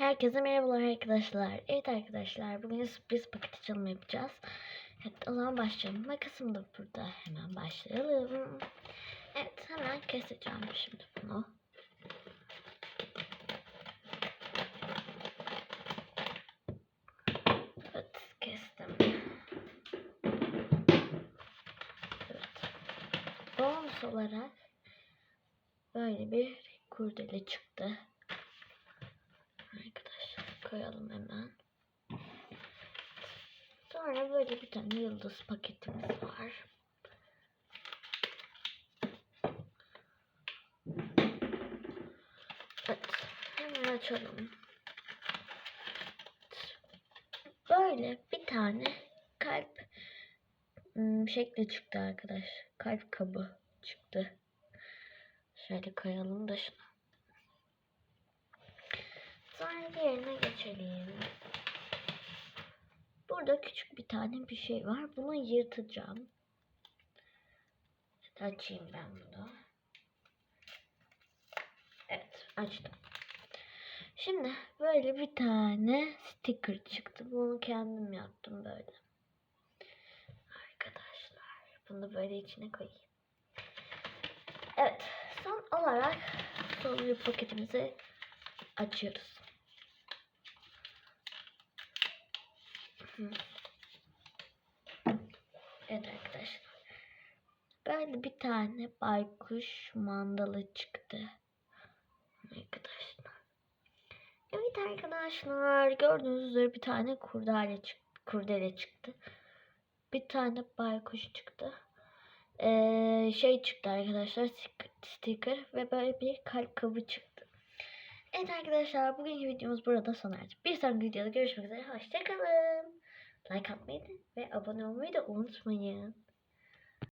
Herkese merhabalar arkadaşlar. Evet arkadaşlar bugün sürpriz paket açılımı yapacağız. Evet o zaman başlayalım. Makasım da burada. Hemen başlayalım. Evet hemen keseceğim şimdi bunu. Evet kestim. Evet. Bonus olarak böyle bir kurdele çıktı. Koyalım hemen. Sonra böyle bir tane yıldız paketimiz var. Evet, hemen açalım. Böyle bir tane kalp ım, şekli çıktı arkadaş. Kalp kabı çıktı. Şöyle koyalım da şunu. Sonra diğerine geçelim. Burada küçük bir tane bir şey var. Bunu yırtacağım. Açayım ben bunu. Evet açtım. Şimdi böyle bir tane sticker çıktı. Bunu kendim yaptım böyle. Arkadaşlar bunu böyle içine koyayım. Evet son olarak bir paketimizi açıyoruz. Evet arkadaşlar. Böyle bir tane baykuş mandalı çıktı. Arkadaşlar. Evet arkadaşlar gördüğünüz üzere bir tane kurdele çıktı. Kurdele çıktı. Bir tane baykuş çıktı. Ee, şey çıktı arkadaşlar sticker ve böyle bir kalp kabı çıktı. Evet arkadaşlar bugünkü videomuz burada sona erdi. Bir sonraki videoda görüşmek üzere. Hoşçakalın. Like atmayı ve abone olmayı da unutmayın.